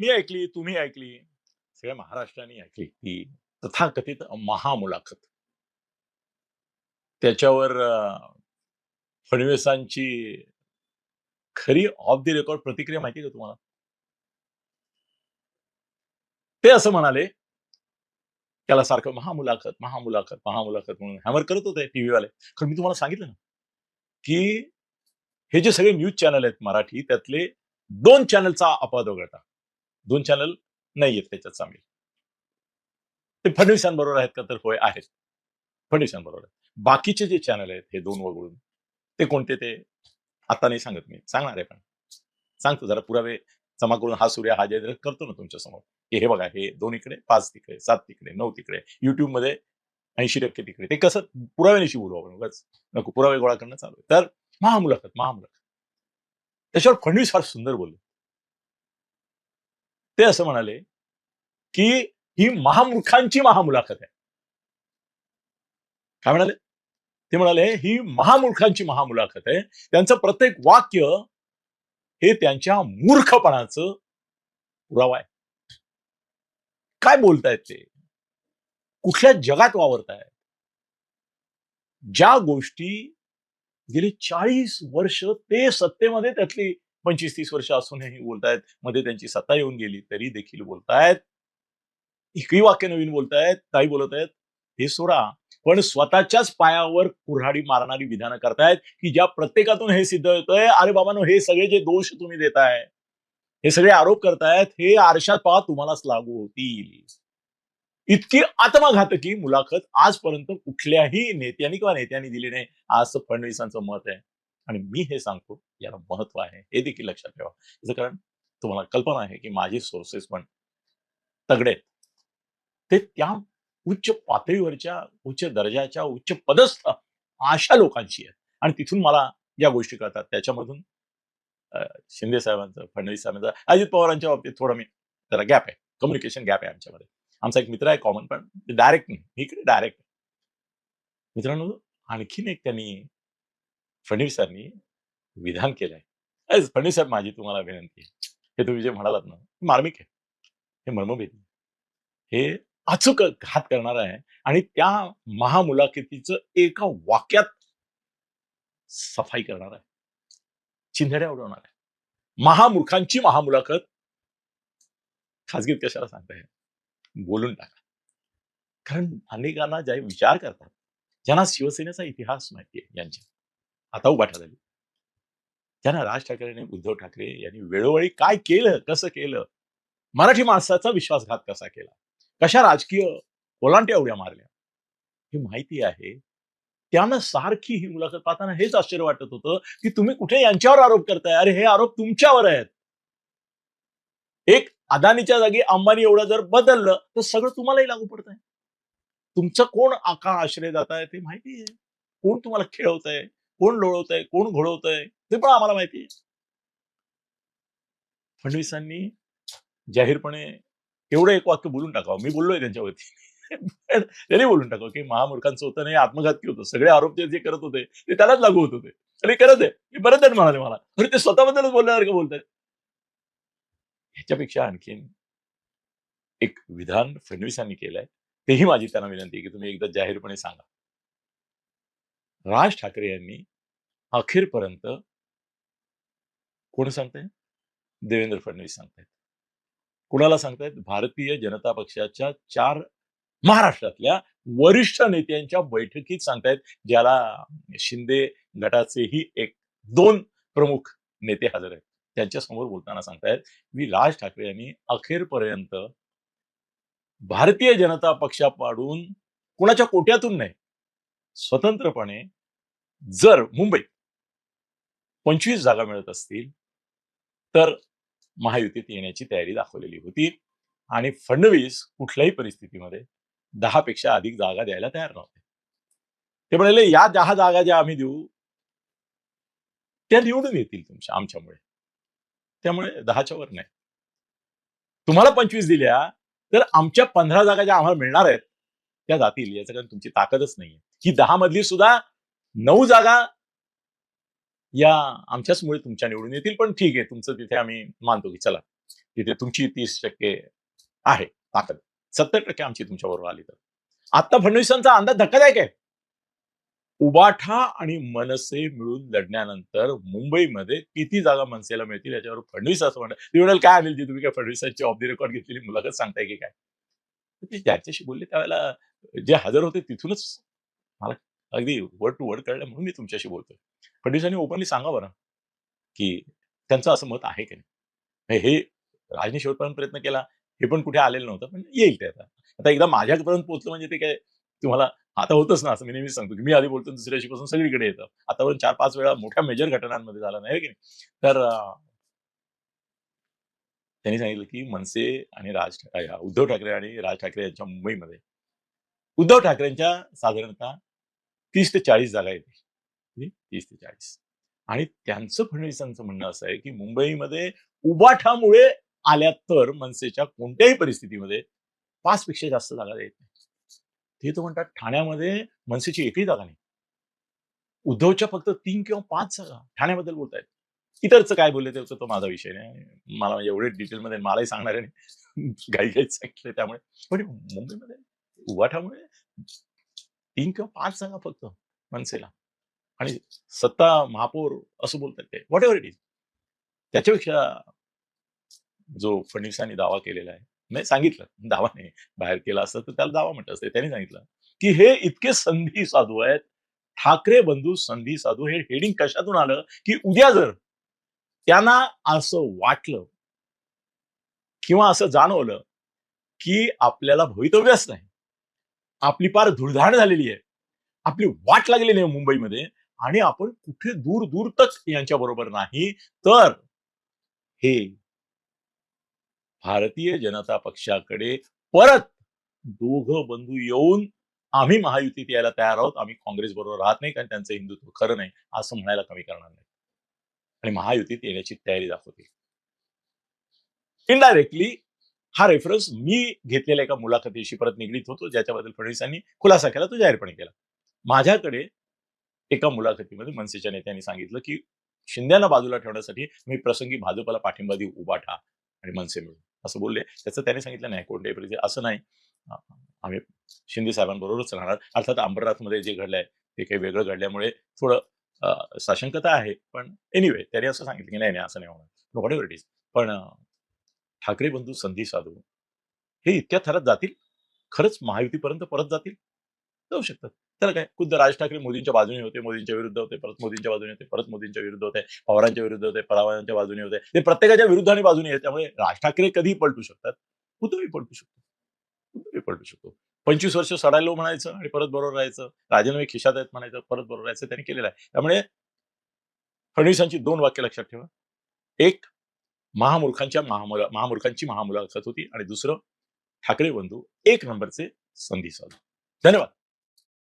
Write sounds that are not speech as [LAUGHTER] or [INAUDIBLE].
मी ऐकली तुम्ही ऐकली. सगळ्या महाराष्ट्राने ऐकली ती तथाकथित महामुलाखत. त्याच्यावर फडणवीसांची खरी ऑफ द रेकॉर्ड प्रतिक्रिया माहिती का तुम्हाला? ते असं म्हणाले त्याला सारखं महामुलाखत महामुलाखत महामुलाखत म्हणून हॅमर करत होते टीव्ही वाले कारण मी तुम्हाला सांगितलं ना की हे जे सगळे न्यूज चॅनल आहेत मराठी त्यातले दोन चॅनलचा अपवाद वगळता. दोन चॅनल नाही आहेत त्याच्यात सामील. ते फडणवीसांबरोबर आहेत का तर होय आहेत. फडणवीसांबरोबर बाकीचे जे चॅनल आहेत हे दोन वगळून ते कोणते ते आता नाही सांगत मी. सांगणार आहे पण. सांगतो जरा पुरावे जमा करून हा सूर्य हा जय करतो ना तुमच्यासमोर. की हे बघा हे दोन इकडे पाच तिकडे सात तिकडे नऊ तिकडे युट्यूबमध्ये ऐंशी टक्के तिकडे. ते कसं पुराव्यानिशी बोलू आपण उगाच. नको पुरावे गोळा करणं चालू आहे. तर महामुलाखत महामुलाखत. त्याच्यावर फडणवीस फार सुंदर बोलले. ते असं म्हणाले की ही महामूर्खांची महामुलाखत आहे. काय म्हणाले? ते म्हणाले ही महामूर्खांची महामुलाखत आहे. त्यांचं प्रत्येक वाक्य हे त्यांच्या मूर्खपणाचं पुरावा आहे. काय बोलतायत ते? कुठल्या जगात वावरतायत? ज्या गोष्टी गेली चाळीस वर्ष ते सत्तेमध्ये त्यातली पंचवीस तीस वर्ष असूनही बोलतायत. मध्ये त्यांची सत्ता येऊन गेली तरी देखील बोलतायत. एकही वाक्य नवीन बोलतायत काही बोलत आहेत. हे सोडा. पण स्वतःच्याच पायावर कुऱ्हाडी मारणारी विधानं करतायत की ज्या प्रत्येकातून हे सिद्ध होतंय अरे बाबांनो हे सगळे जे दोष तुम्ही देताय हे सगळे आरोप करतायत हे आरशात पहा तुम्हालाच लागू होतील. इतकी आत्मघातकी मुलाखत आजपर्यंत कुठल्याही नेत्यांनी किंवा नेत्यांनी दिली नाही. असं फडणवीसांचं मत आहे. आणि मी हे सांगतो याला महत्त्व आहे. हे देखील लक्षात ठेवा. याचं कारण तुम्हाला कल्पना आहे की माझे सोर्सेस पण तगडे ते त्या उच्च पातळीवरच्या उच्च दर्जाच्या उच्च पदस्थ अशा लोकांची आहेत. आणि तिथून मला या गोष्टी कळतात त्याच्यामधून शिंदे साहेबांचं फडणवीस साहेबांचं अजित पवारांच्या बाबतीत थोडं मी जरा गॅप आहे. कम्युनिकेशन गॅप आहे आमच्यामध्ये. आमचा एक मित्र आहे कॉमन पण डायरेक्ट नाही. इकडे डायरेक्ट मित्रांनो आणखीन एक त्यांनी फडणवीसांनी विधान केलंय. अरे फडणवीस साहेब माझी तुम्हाला विनंती आहे. हे तुम्ही जे म्हणालात ना मार्मिक आहे. हे मर्मभेदी हे अचूक घात करणार आहे आणि त्या महामुलाखतीचं एका वाक्यात सफाई करणार आहे. चिंधड्या उडवणार आहे. महामूर्खांची महामुलाखत खाजगीत कशाला सांगताय बोलून टाका. कारण अनेकांना जे विचार करतात ज्यांना शिवसेनेचा इतिहास माहिती आहे यांच्या आता उभाटा झाली त्यांना राज ठाकरे आणि उद्धव ठाकरे यांनी वेळोवेळी काय केलं कसं केलं? मराठी माणसाचा विश्वासघात कसा केला? कशा राजकीय ओलांट्या उड्या मारल्या? ही माहिती आहे. त्यानं सारखी ही मुलाखत पाहताना हेच आश्चर्य वाटत होतं की तुम्ही कुठे यांच्यावर आरोप करताय? अरे हे आरोप तुमच्यावर आहेत. एक अदानीच्या जागी अंबानी एवढं जर बदललं तर सगळं तुम्हालाही लागू पडत आहे तुमचं कोण आका आश्रय जात आहे ते माहिती आहे. कोण तुम्हाला खेळवत आहे कोण लोळवत आहे कोण घोळवत आहे ते पण आम्हाला माहिती आहे. फडणवीसांनी जाहीरपणे एवढं एक वाक्य बोलून टाकावं. मी बोललोय त्यांच्यावरती. त्यांनी बोलून टाकावं की महामूर्खांचं होतं नाही आत्मघातकी होतं. सगळे आरोप ते जे करत होते ते त्यालाच लागू होत होते. आणि करत आहे हे बरेच जण म्हणाले मला. अरे ते स्वतःबद्दलच बोलण्यासारखं बोलतात ह्याच्यापेक्षा आणखीन एक विधान फडणवीसांनी केलंय. तेही माझी त्यांना विनंती आहे की तुम्ही एकदा जाहीरपणे सांगा. राज ठाकरे यांनी अखेरपर्यंत कोण सांगताय? देवेंद्र फडणवीस सांगतायत. कुणाला सांगतायत? भारतीय जनता पक्षाच्या चार महाराष्ट्रातल्या वरिष्ठ नेत्यांच्या बैठकीत सांगतायत ज्याला शिंदे गटाचेही एक दोन प्रमुख नेते हजर आहेत. त्यांच्यासमोर बोलताना सांगतायत मी राज ठाकरे यांनी अखेरपर्यंत भारतीय जनता पक्षापाडून कुणाच्या कोट्यातून नाही स्वतंत्रपणे जर मुंबईत पंचवीस जागा मिळत असतील तर महायुतीत येण्याची तयारी दाखवलेली होती आणि फडणवीस कुठल्याही परिस्थितीमध्ये दहा पेक्षा अधिक जागा द्यायला तयार नव्हते. ते म्हणाले या दहा जागा ज्या आम्ही देऊ त्या निवडून येतील तुमच्या आमच्यामुळे. त्यामुळे दहाच्या वर नाही. तुम्हाला पंचवीस दिल्या तर आमच्या पंधरा जागा ज्या आम्हाला मिळणार आहेत त्या जातील याचं कारण तुमची ताकदच नाहीये. ही दहा मधली सुद्धा नऊ जागा या आमच्याचमुळे तुमच्या निवडून येतील पण ठीक आहे तुमचं तिथे आम्ही मानतो की चला तिथे तुमची तीस टक्के आहे ताकद. सत्तर टक्के आमची तुमच्याबरोबर आली तर. आता फडणवीसांचा अंदाज धक्कादायक आहे. उबाठा आणि मनसे मिळून लढण्यानंतर मुंबईमध्ये किती जागा मनसेला मिळतील याच्यावर फडणवीस असं म्हणतात. ते म्हणाल काय अनिलजी तुम्ही काय फडणवीसांची ऑफ द रेकॉर्ड घेतलेली मुलाखत सांगताय की काय? ते ज्याच्याशी बोलले त्यावेळेला जे हजर होते तिथूनच मला अगदी वर्ड टू वर्ड कळलं म्हणून मी तुमच्याशी बोलतोय. फडणवीसांनी ओपनली सांगा बरं की त्यांचं असं मत आहे की नाही? हे राजनी शेवटपर्यंत प्रयत्न केला हे पण कुठे आलेलं नव्हतं पण येईल ते आता. आता एकदा माझ्यापर्यंत पोहोचलं म्हणजे ते काय तुम्हाला आता होतच ना असं मी नेहमीच सांगतो की मी आधी बोलतो दुसऱ्याशी पासून सगळीकडे येतं. आतापर्यंत चार पाच वेळा मोठ्या मेजर घटनांमध्ये झालं नाही की नाही? तर त्यांनी सांगितलं की मनसे आणि राज उद्धव ठाकरे आणि राज ठाकरे यांच्या मुंबईमध्ये उद्धव ठाकरेंच्या साधारणतः तीस ते चाळीस जागा किती? तीस ते चाळीस. आणि त्यांचं फडणवीसांचं म्हणणं असं आहे की मुंबईमध्ये उबाठामुळे आल्या तर मनसेच्या कोणत्याही परिस्थितीमध्ये पाच पेक्षा जास्त जागा येत नाही ते तर म्हणतात ठाण्यामध्ये मनसेची एकही जागा नाही. उद्धवच्या फक्त तीन किंवा पाच जागा ठाण्याबद्दल बोलतायत. इतरचं काय बोलले ते तो माझा विषय नाही. मला म्हणजे एवढे डिटेलमध्ये मलाही सांगणार आहे गाई गाईच [LAUGHS] सांगितलं त्यामुळे. पण मुंबईमध्ये उबाठामुळे तीन किंवा पाच जागा फक्त मनसेला. आणि सत्ता महापौर असं बोलतात ते. व्हॉट एव्हर इट इज त्याच्यापेक्षा जो फडणवीसांनी दावा केलेला आहे नाही सांगितलं. दावा नाही. बाहेर केला असतं तर त्याला दावा म्हणत असते. त्यांनी सांगितलं की हे इतके संधी साधू आहेत. ठाकरे बंधू संधी साधू हे हेडिंग कशातून आलं की उद्या जर त्यांना असं वाटलं किंवा असं जाणवलं की आपल्याला भवितव्यच नाही आपली पार धुळधाण झालेली आहे. आपली वाट लागलेली आहे मुंबईमध्ये आणि आपण कुठे दूर दूर तक यांच्या बरोबर नाही. तर हे भारतीय जनता पक्षाकडे परत दोघं बंधू येऊन आम्ही महायुतीत यायला तयार आहोत. आम्ही काँग्रेस बरोबर राहत नाही कारण त्यांचं हिंदुत्व खरं नाही असं म्हणायला कमी करणार नाही. आणि महायुतीत येण्याची तयारी दाखवते. इनडायरेक्टली हा रेफरन्स मी घेतलेल्या एका मुलाखतीशी परत निगडीत होतो ज्याच्याबद्दल फडणवीसांनी खुलासा केला तो जाहीरपणे केला. माझ्याकडे एका मुलाखतीमध्ये मनसेच्या नेत्यांनी सांगितलं की शिंद्यांना बाजूला ठेवण्यासाठी मी प्रसंगी भाजपला पाठिंबा देऊ उभा ठा आणि मनसे मिळून. असं बोलले. त्याचं त्याने सांगितलं नाही कोणत्याही परिस्थिती असं नाही. आम्ही शिंदे साहेबांबरोबरच राहणार. अर्थात अंबरनाथमध्ये जे घडलंय ते काही वेगळं घडल्यामुळे थोडं साशंकता आहे. पण एनिवे त्याने असं सांगितलं की नाही नाही असं नाही होणार. व्हॉट एव्हर इट इज पण ठाकरे बंधू संधी साधू हे इतक्या थरात जातील? खरंच महायुतीपर्यंत परत जातील? जाऊ शकतात. त्याला काय? खुद्द राज ठाकरे मोदींच्या बाजूने होते मोदींच्या विरुद्ध होते परत मोदींच्या बाजूने होते परत मोदींच्या विरुद्ध होते पवारांच्या विरुद्ध होते पवारांच्या बाजूने होते. ते प्रत्येकाच्या विरुद्ध आणि बाजूने आहेत. त्यामुळे राज ठाकरे कधी पलटू शकतात. उद्धवही पलटू शकतो उद्धवही पलटू शकतो. पंचवीस वर्ष सडायलो म्हणायचं आणि परत बरोबर राहायचं. राजीनामे खिशात आहेत म्हणायचं परत बरोबर राहायचं. त्यांनी केलेलं आहे. त्यामुळे फडणवीसांची दोन वाक्य लक्षात ठेवा. एक महामूर्खांच्या महामुला महामूर्खांची महामुलाखत होती आणि दुसरं ठाकरे बंधू एक नंबरचे संधी साधू. धन्यवाद.